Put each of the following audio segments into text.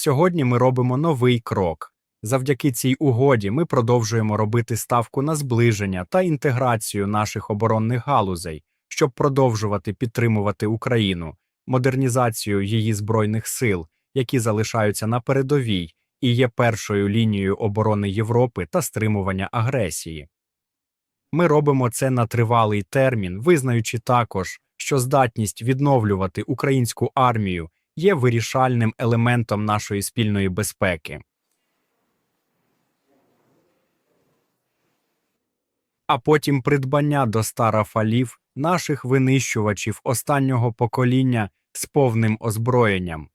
Сьогодні ми робимо новий крок. Завдяки цій угоді ми продовжуємо робити ставку на зближення та інтеграцію наших оборонних галузей, щоб продовжувати підтримувати Україну, модернізацію її збройних сил, які залишаються на передовій і є першою лінією оборони Європи та стримування агресії. Ми робимо це на тривалий термін, визнаючи також, що здатність відновлювати українську армію є вирішальним елементом нашої спільної безпеки. А потім придбання до ста рафалів наших винищувачів останнього покоління з повним озброєнням.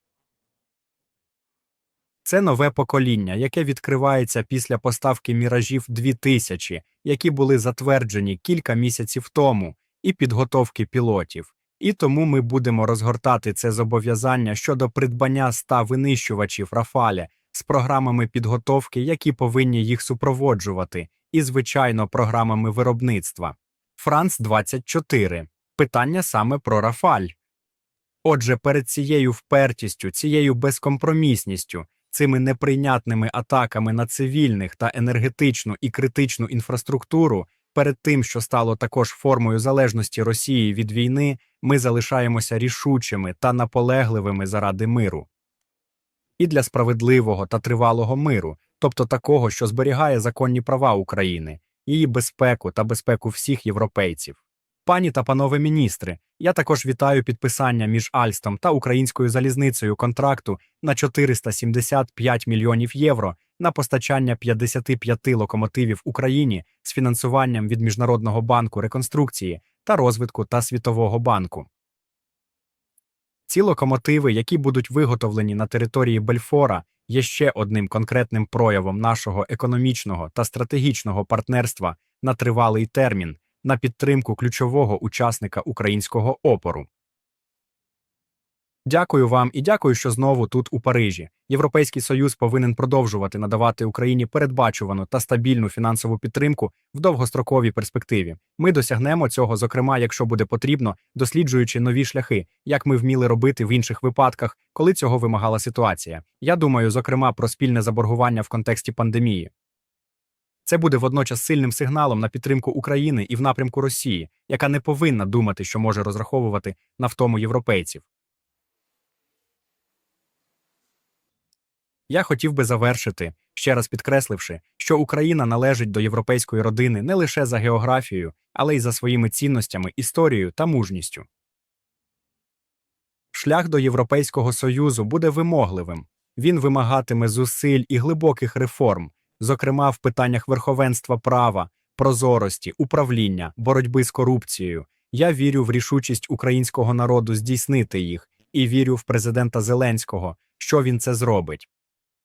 Це нове покоління, яке відкривається після поставки міражів 2000, які були затверджені кілька місяців тому, і підготовки пілотів. І тому ми будемо розгортати це зобов'язання щодо придбання 100 винищувачів Рафаля з програмами підготовки, які повинні їх супроводжувати, і, звичайно, програмами виробництва. Франц 24. Питання саме про Рафаль. Отже, перед цією впертістю, цією безкомпромісністю, цими неприйнятними атаками на цивільних та енергетичну і критичну інфраструктуру, перед тим, що стало також формою залежності Росії від війни, ми залишаємося рішучими та наполегливими заради миру. І для справедливого та тривалого миру, тобто такого, що зберігає законні права України, її безпеку та безпеку всіх європейців. Пані та панове міністри, я також вітаю підписання між Альстом та українською залізницею контракту на 475 мільйонів євро на постачання 55 локомотивів Україні з фінансуванням від Міжнародного банку реконструкції та розвитку та Світового банку. Ці локомотиви, які будуть виготовлені на території Бельфора, є ще одним конкретним проявом нашого економічного та стратегічного партнерства на тривалий термін на підтримку ключового учасника українського опору. Дякую вам і дякую, що знову тут у Парижі. Європейський Союз повинен продовжувати надавати Україні передбачувану та стабільну фінансову підтримку в довгостроковій перспективі. Ми досягнемо цього, зокрема, якщо буде потрібно, досліджуючи нові шляхи, як ми вміли робити в інших випадках, коли цього вимагала ситуація. Я думаю, зокрема, про спільне заборгування в контексті пандемії. Це буде водночас сильним сигналом на підтримку України і в напрямку Росії, яка не повинна думати, що може розраховувати на втому європейців. Я хотів би завершити, ще раз підкресливши, що Україна належить до європейської родини не лише за географією, але й за своїми цінностями, історією та мужністю. Шлях до Європейського Союзу буде вимогливим. Він вимагатиме зусиль і глибоких реформ, зокрема в питаннях верховенства права, прозорості, управління, боротьби з корупцією. Я вірю в рішучість українського народу здійснити їх і вірю в президента Зеленського, що він це зробить.